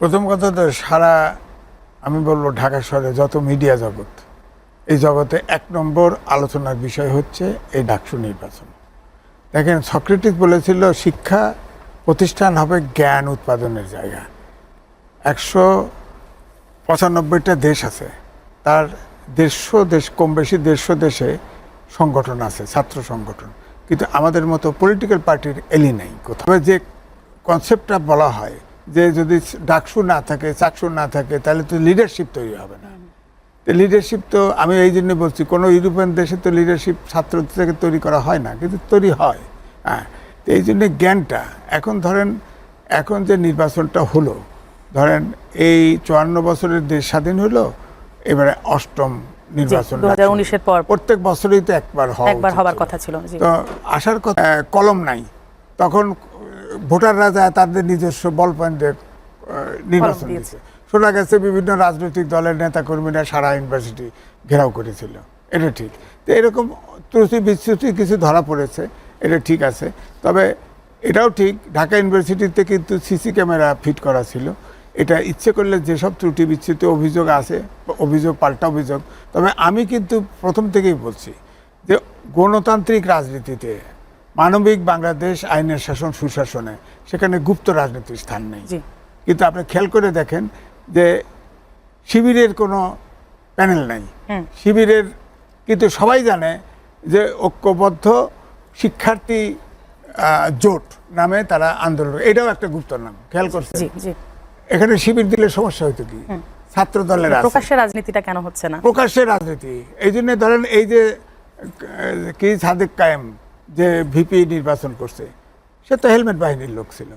প্রথম কথা তো সারা, আমি বলব ঢাকা শহরে যত মিডিয়া জগৎ, এই জগতে এক নম্বর আলোচনার বিষয় হচ্ছে এই ডাকসু নির্বাচন। দেখেন, সক্রেটিস বলেছিল, শিক্ষা প্রতিষ্ঠান হবে জ্ঞান উৎপাদনের জায়গা। একশো পঁচানব্বইটা দেশ আছে, তার দেড়শো দেশ, কম বেশি দেড়শো দেশে সংগঠন আছে, ছাত্র সংগঠন। কিন্তু আমাদের মতো পলিটিক্যাল পার্টির এলি নেই কোথাও। যে কনসেপ্টটা বলা হয় যে যদি ডাকসু না থাকে চাকসু না থাকে তাহলে তো লিডারশিপ তৈরি হবে না। লিডারশিপ তো আমি এই জন্য বলছি কোনো ইউরোপিয়ান দেশে তো লিডারশিপ ছাত্র থেকে তৈরি করা হয় না কিন্তু তৈরি হয়। হ্যাঁ তো এই জন্য জ্ঞানটা এখন ধরেন এখন যে নির্বাচনটা হলো ধরেন এই চুয়ান্ন বছরের দেশ স্বাধীন হলো এবারে অষ্টম নির্বাচন পর প্রত্যেক বছরই তো একবার হওয়া একবার উচিত হবার ছিল। কথা ছিল তো আসার কথা কলম নাই। তখন ভোটাররা যায় তাদের নিজস্ব বল পয়েন্টে নির্বাচন দিয়েছে। শোনা গেছে বিভিন্ন রাজনৈতিক দলের নেতাকর্মীরা সারা ইউনিভার্সিটি ঘেরাও করেছিল। এটা ঠিক। তো এরকম ত্রুটি বিচ্যুতি কিছু ধরা পড়েছে। এটা ঠিক আছে। তবে এটাও ঠিক ঢাকা ইউনিভার্সিটিতে কিন্তু সিসি ক্যামেরা ফিট করা ছিল। এটা ইচ্ছে করলে যেসব ত্রুটি বিচ্যুতি অভিযোগ আছে অভিযোগ পাল্টা অভিযোগ তবে আমি কিন্তু প্রথম থেকেই বলছি যে গণতান্ত্রিক রাজনীতিতে মানবিক বাংলাদেশ আইনের শাসন সুশাসনে সেখানে গুপ্ত রাজনীতির স্থান নেই। কিন্তু আপনি খেয়াল করে দেখেন যে শিবিরের কোনো প্যানেল নাই। শিবিরের কিন্তু সবাই জানে যে ঐক্যবদ্ধ শিক্ষার্থী জোট নামে তারা আন্দোলন। এটাও একটা গুপ্ত নাম খেয়াল করছে এখানে শিবির দিলে সমস্যা হইতো কি? ছাত্র দলের প্রকাশ্যে রাজনীতিটা কেন হচ্ছে না? প্রকাশ্যে রাজনীতি। এই জন্য ধরেন এই যে কি সাদেক কায়েম যে ভিপি নির্বাচন করছে, সে তো হেলমেট বাহিনীর লোক ছিল।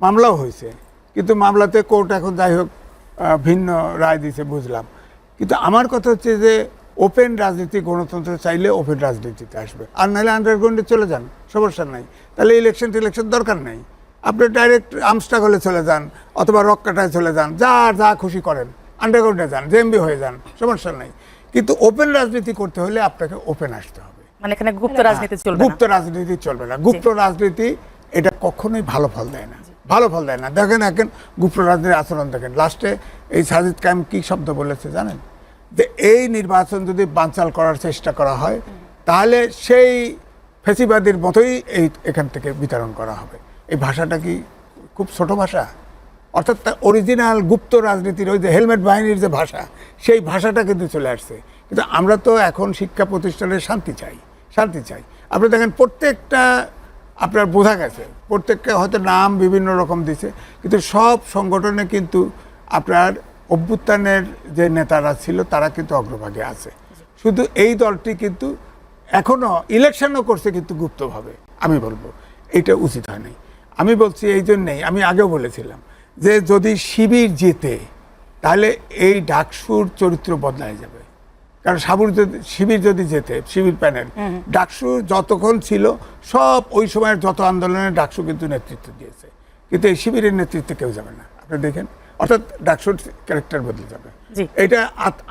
মামলাও হয়েছে। কিন্তু মামলাতে কোর্ট এখন যাই হোক ভিন্ন রায় দিছে বুঝলাম। কিন্তু আমার কথা হচ্ছে যে, ওপেন রাজনীতি, গণতন্ত্র চাইলে ওপেন রাজনীতিতে আসবে। আর নাহলে আন্ডারগ্রাউন্ডে চলে যান, সমস্যা নাই। তাহলে ইলেকশন টিলেকশন দরকার নেই। আপনি ডাইরেক্ট আমস্টাক হলে চলে যান, অথবা রক্কাটায় চলে যান, যা যা খুশি করেন আন্ডারগ্রাউন্ডে যান জেএমবি হয়ে যান, সমস্যা নাই। কিন্তু ওপেন রাজনীতি করতে হলে আপনাকে ওপেন আসতে হবে। মানে এখানে গুপ্ত রাজনীতি চলবে না। গুপ্ত রাজনীতি চলবে না। গুপ্ত রাজনীতি এটা কখনোই ভালো ফল দেয় না। ভালো ফল দেয় না। দেখেন এখন গুপ্ত রাজনীতির আচরণ দেখেন। লাস্টে এই সাজিদ কায়েম কি শব্দ বলেছে জানেন? যে এই নির্বাচন যদি বানচাল করার চেষ্টা করা হয় তাহলে সেই ফেসিবাদীর মতোই এই এখান থেকে বিতরণ করা হবে। এই ভাষাটা কি খুব ছোট ভাষা? অর্থাৎ অরিজিনাল গুপ্ত রাজনীতির ওই যে হেলমেট বাহিনীর যে ভাষা সেই ভাষাটা কিন্তু চলে আসছে। কিন্তু আমরা তো এখন শিক্ষা প্রতিষ্ঠানের শান্তি চাই। শান্তি চাই। আপনি দেখেন, প্রত্যেকটা আপনার বোঝা গেছে, প্রত্যেকটা হয়তো নাম বিভিন্ন রকম দিছে, কিন্তু সব সংগঠনে কিন্তু আপনার অভ্যুত্থানের যে নেতারা ছিল, তারা কিন্তু অগ্রভাগে আছে। শুধু এই দলটি কিন্তু এখনও ইলেকশনও করছে কিন্তু গুপ্তভাবে, আমি বলব। এটা উচিত হয় নাই। আমি বলছি এই জন্যেই, আমি আগেও বলেছিলাম যে যদি শিবির জেতে, তাহলে এই ডাকসুর চরিত্র বদলায় যাবে। কারণ সাবুর যদি শিবির যদি যেতে শিবির প্যানেল ডাকসু যতক্ষণ ছিল সব ওই সময়ের যত আন্দোলনে ডাকসু কিন্তু নেতৃত্ব দিয়েছে। কিন্তু এই শিবিরের নেতৃত্বে কেউ যাবে না। আপনি দেখেন অর্থাৎ ডাকসুর ক্যারেক্টার বদলে যাবে। এটা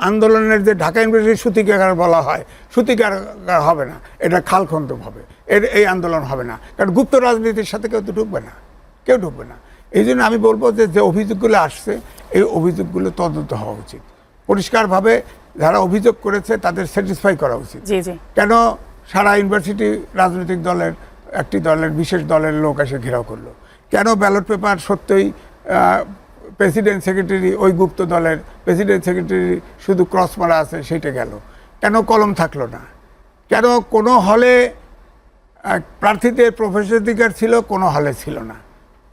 আন্দোলনের যে ঢাকা ইউনিভার্সিটি সূতিকাগার বলা হয় সূতিকাগার হবে না। এটা খালখন্দক হবে। এর এই আন্দোলন হবে না। কারণ গুপ্ত রাজনীতির সাথে কেউ তো ঢুকবে না। কেউ ঢুকবে না। এই জন্য আমি বলব যে যে অভিযোগগুলো আসছে এই অভিযোগগুলো তদন্ত হওয়া উচিত। পরিষ্কারভাবে যারা অভিযোগ করেছে তাদের স্যাটিসফাই করা উচিত। কেন সারা ইউনিভার্সিটি রাজনৈতিক দলের একটি দলের বিশেষ দলের লোক এসে ঘেরাও করল? কেন ব্যালট পেপার সত্যই প্রেসিডেন্ট সেক্রেটারি ওই গুপ্ত দলের প্রেসিডেন্ট সেক্রেটারি শুধু ক্রস মারা আছে সেটা গেল। কেন কলম থাকল না? কেন কোনো হলে প্রার্থীদের প্রবেশাধিকার ছিল কোনো হলে ছিল না?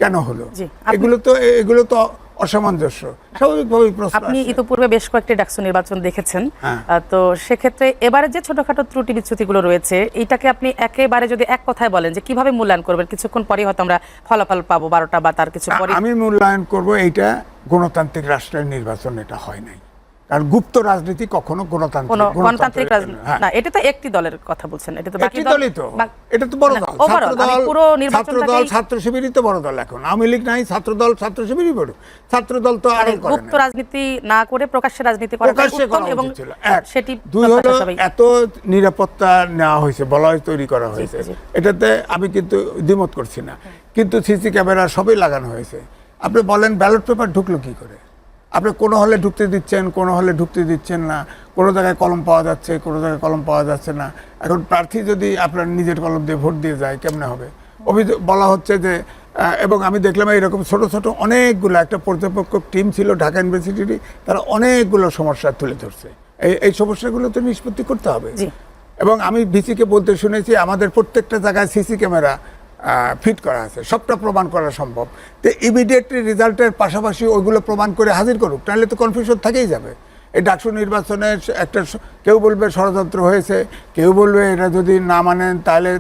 কেন হলো? এগুলো তো এগুলো তো অসামঞ্জস্য স্বাভাবিকভাবেই প্রশ্ন আপনি। ইতিপূর্বে বেশ কয়েকটি ডাকসু নির্বাচন দেখেছেন হ্যাঁ। তো সেক্ষেত্রে এবারে যে ছোটখাটো ত্রুটি বিচ্যুতিগুলো রয়েছে এইটাকে আপনি একেবারে যদি এক কথায় বলেন যে কীভাবে মূল্যায়ন করবেন কিছুক্ষণ পরে হয়তো আমরা ফলাফল পাবো বারোটা বা তার কিছু পরে আমি মূল্যায়ন করব এইটা গণতান্ত্রিক রাষ্ট্রের নির্বাচন এটা হয় নাই কারণ গুপ্ত রাজনীতি কখনো গণতান্ত্রিক গণতান্ত্রিক হ্যাঁ। না এটা তো একটি দলের কথা বলছেন এটা তো বাকি দলই তো। এটা তো বড় দল। ছাত্র দল পুরো ছাত্র দল ছাত্র শিবিরই তো বড় দল এখন। আওয়ামী লীগ নাই ছাত্র দল ছাত্র শিবিরই বড়। ছাত্র দল তো আরও করে গুপ্ত রাজনীতি না করে প্রকাশ্যে রাজনীতি করা প্রকাশ্যে এবং সেটি দুই হলো এত নিরাপত্তা নেওয়া হয়েছে বলয় তৈরি করা হয়েছে। এটাতে আমি কিন্তু দ্বিমত করছি না। কিন্তু সিসি ক্যামেরা সবই লাগানো হয়েছে। আপনি বলেন ব্যালট পেপার ঢুকলো কি করে? আপনি কোনো হলে ঢুকতে দিচ্ছেন কোনো হলে ঢুকতে দিচ্ছেন না কোনো জায়গায় কলম পাওয়া যাচ্ছে কোনো জায়গায় কলম পাওয়া যাচ্ছে না। এখন প্রার্থী যদি আপনার নিজের কলম দিয়ে ভোট দিয়ে যায় কেমনে হবে? অভিযোগ বলা হচ্ছে যে এবং আমি দেখলাম এরকম ছোট ছোট অনেকগুলো একটা পর্যবেক্ষক টিম ছিল ঢাকা ইউনিভার্সিটির তারা অনেকগুলো সমস্যা তুলে ধরছে। এই এই সমস্যাগুলো তো নিষ্পত্তি করতে হবে। এবং আমি ভিসিকে বলতে শুনেছি আমাদের প্রত্যেকটা জায়গায় সিসি ক্যামেরা ফিট করা আছে, সবটা প্রমাণ করা সম্ভব। তো ইমিডিয়েটলি রেজাল্টের পাশাপাশি ওইগুলো প্রমাণ করে হাজির করুক তাহলে তো কনফিউশন থেকেই যাবে। এই ডাকসু নির্বাচনে একটা কেউ বলবে ষড়যন্ত্র হয়েছে, কেউ বলবে এটা যদি না মানেন তাহলে